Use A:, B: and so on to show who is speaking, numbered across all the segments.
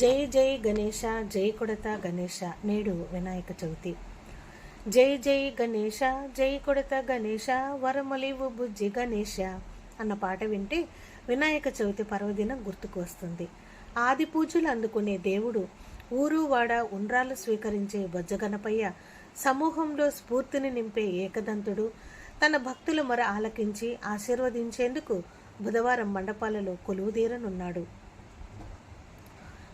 A: జై జై గణేష జై కొడత గణేష నేడు వినాయక చవితి. జై జై గణేష జై కొడత గణేష వరమలివు బుజ్జి గణేష అన్న పాట వింటే వినాయక చవితి పర్వదినం గుర్తుకు వస్తుంది. ఆది పూజలు అందుకునే దేవుడు ఊరు వాడ ఉండ్రాలు స్వీకరించే బొజ్జగణపయ్య సమూహంలో స్ఫూర్తిని నింపే ఏకదంతుడు. తన భక్తుల మొర ఆలకించి ఆశీర్వదించేందుకు బుధవారం మండపాలలో కొలువుదీరనున్నాడు.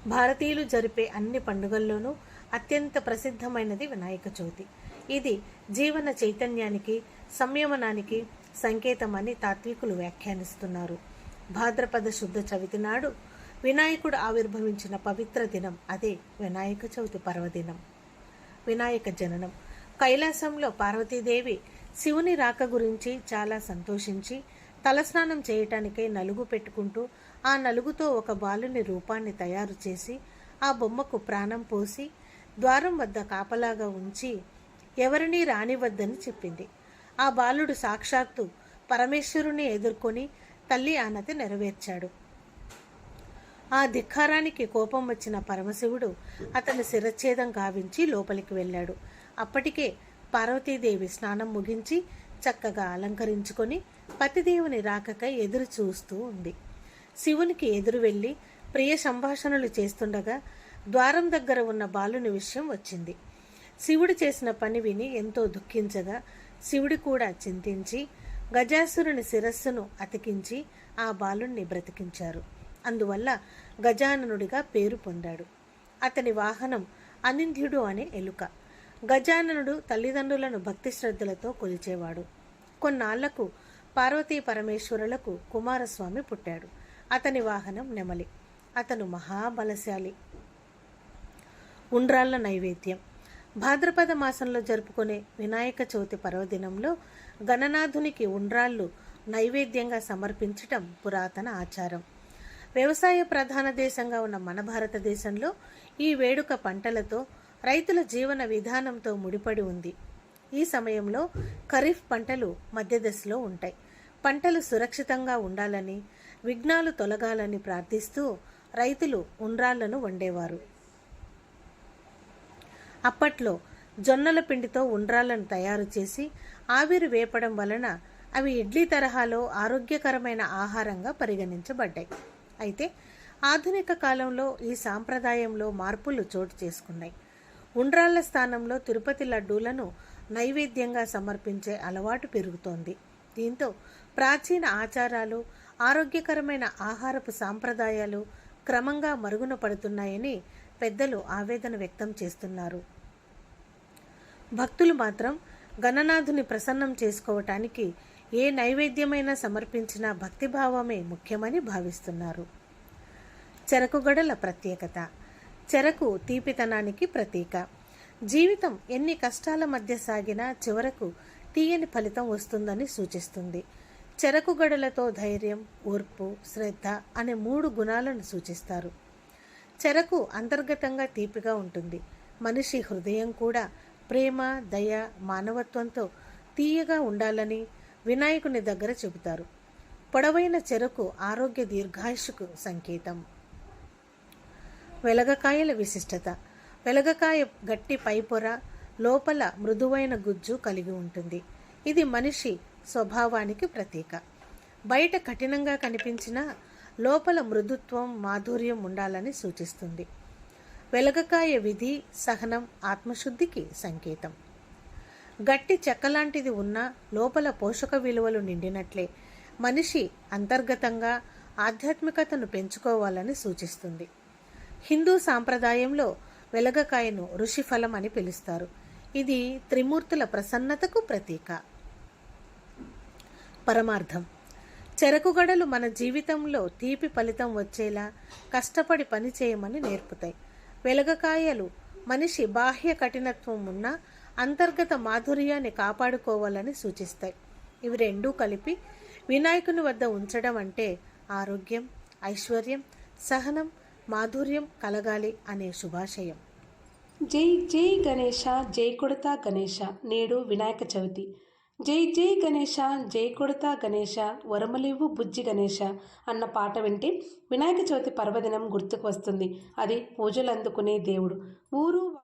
A: భారతీయులు జరిపే అన్ని పండుగల్లోనూ అత్యంత ప్రసిద్ధమైనది వినాయక చవితి. ఇది జీవన చైతన్యానికి సంయమనానికి సంకేతమని తాత్వికులు వ్యాఖ్యానిస్తున్నారు. భాద్రపద శుద్ధ చవితి నాడు వినాయకుడు ఆవిర్భవించిన పవిత్ర దినం అదే వినాయక చవితి పర్వదినం. వినాయక జననం. కైలాసంలో పార్వతీదేవి శివుని రాక గురించి చాలా సంతోషించి తలస్నానం చేయటానికై నలుగు పెట్టుకుంటూ ఆ నలుగుతో ఒక బాలుని రూపాన్ని తయారు చేసి ఆ బొమ్మకు ప్రాణం పోసి ద్వారం వద్ద కాపలాగా ఉంచి ఎవరినీ రానివద్దని చెప్పింది. ఆ బాలుడు సాక్షాత్తు పరమేశ్వరుని ఎదుర్కొని తల్లి ఆనతి నెరవేర్చాడు. ఆ ధిక్కారానికి కోపం వచ్చిన పరమశివుడు అతని శిరచ్ఛేదం గావించి లోపలికి వెళ్ళాడు. అప్పటికే పార్వతీదేవి స్నానం ముగించి చక్కగా అలంకరించుకొని పతిదేవుని రాకకై ఎదురు చూస్తూ ఉంది. శివునికి ఎదురు వెళ్ళి ప్రియ సంభాషణలు చేస్తుండగా ద్వారం దగ్గర ఉన్న బాలుని విషయం వచ్చింది. శివుడు చేసిన పని విని ఎంతో దుఃఖించగా శివుడు కూడా చింతించి గజాసురుని శిరస్సును అతికించి ఆ బాలుణ్ణి బ్రతికించారు. అందువల్ల గజాననుడిగా పేరు పొందాడు. అతని వాహనం అనింద్యుడు అనే ఎలుక. గజాననుడు తల్లిదండ్రులను భక్తి శ్రద్ధలతో కొలిచేవాడు. కొన్నాళ్ళకు పార్వతీ పరమేశ్వరులకు కుమారస్వామి పుట్టాడు. అతని వాహనం నెమలి. అతను మహాబలశాలి. ఉండ్రాళ్ళ నైవేద్యం. భాద్రపద మాసంలో జరుపుకునే వినాయక చవితి పర్వదినంలో గణనాథునికి ఉండ్రాళ్ళు నైవేద్యంగా సమర్పించటం పురాతన ఆచారం. వ్యవసాయ ప్రధాన దేశంగా ఉన్న మన భారతదేశంలో ఈ వేడుక పంటలతో రైతుల జీవన విధానంతో ముడిపడి ఉంది. ఈ సమయంలో ఖరీఫ్ పంటలు మధ్యదశలో ఉంటాయి. పంటలు సురక్షితంగా ఉండాలని విఘ్నాలు తొలగాలని ప్రార్థిస్తూ రైతులు ఉండ్రాళ్ళను వండేవారు. అప్పట్లో జొన్నల పిండితో ఉండ్రాళ్ళను తయారు చేసి ఆవిరి వేపడం వలన అవి ఇడ్లీ తరహాలో ఆరోగ్యకరమైన ఆహారంగా పరిగణించబడ్డాయి. అయితే ఆధునిక కాలంలో ఈ సాంప్రదాయంలో మార్పులు చోటు చేసుకున్నాయి. ఉండ్రాళ్ళ స్థానంలో తిరుపతి లడ్డూలను నైవేద్యంగా సమర్పించే అలవాటు పెరుగుతోంది. దీంతో ప్రాచీన ఆచారాలు ఆరోగ్యకరమైన ఆహారపు సాంప్రదాయాలు క్రమంగా మరుగున పడుతున్నాయని పెద్దలు ఆవేదన వ్యక్తం చేస్తున్నారు. భక్తులు మాత్రం గణనాథుని ప్రసన్నం చేసుకోవటానికి ఏ నైవేద్యమైనా సమర్పించిన భక్తిభావమే ముఖ్యమని భావిస్తున్నారు. చెరకుగడల ప్రత్యేకత. చెరకు తీపితనానికి ప్రతీక. జీవితం ఎన్ని కష్టాల మధ్య సాగినా చివరకు తీయని ఫలితం వస్తుందని సూచిస్తుంది. చెరకు గడలతో ధైర్యం ఓర్పు శ్రద్ధ అనే మూడు గుణాలను సూచిస్తారు. చెరకు అంతర్గతంగా తీపిగా ఉంటుంది. మనిషి హృదయం కూడా ప్రేమ దయ మానవత్వంతో తీయగా ఉండాలని వినాయకుని దగ్గర చెబుతారు. పొడవైన చెరకు ఆరోగ్య దీర్ఘాయుషుకు సంకేతం. వెలగకాయల విశిష్టత. వెలగకాయ గట్టి పైపొర లోపల మృదువైన గుజ్జు కలిగి ఉంటుంది. ఇది మనిషి స్వభావానికి ప్రతీక. బయట కఠినంగా కనిపించిన లోపల మృదుత్వం మాధుర్యం ఉండాలని సూచిస్తుంది. వెలగకాయ విధి సహనం ఆత్మశుద్ధికి సంకేతం. గట్టి చెక్కలాంటిది ఉన్న లోపల పోషక విలువలు నిండినట్లే మనిషి అంతర్గతంగా ఆధ్యాత్మికతను పెంచుకోవాలని సూచిస్తుంది. హిందూ సాంప్రదాయంలో వెలగకాయను ఋషిఫలం అని పిలుస్తారు. ఇది త్రిమూర్తుల ప్రసన్నతకు ప్రతీక. పరమార్థం. చెరకుగడలు మన జీవితంలో తీపి ఫలితం వచ్చేలా కష్టపడి పని చేయమని నేర్పుతాయి. వెలగకాయలు మనిషి బాహ్య కఠినత్వం ఉన్న అంతర్గత మాధుర్యాన్ని కాపాడుకోవాలని సూచిస్తాయి. ఇవి రెండూ కలిపి వినాయకుని వద్ద ఉంచడం అంటే ఆరోగ్యం ఐశ్వర్యం సహనం మాధుర్యం కలగాలి అనే శుభాశయం.
B: జై జై గణేష జై కొడతా గణేష నేడు వినాయక చవితి. జై జై గణేష జై కొడతా గణేష వరమలేవు బుజ్జి గణేష అన్న పాట వింటే వినాయక చవితి పర్వదినం గుర్తుకు వస్తుంది. అది పూజలు అందుకునే దేవుడు. ఊరు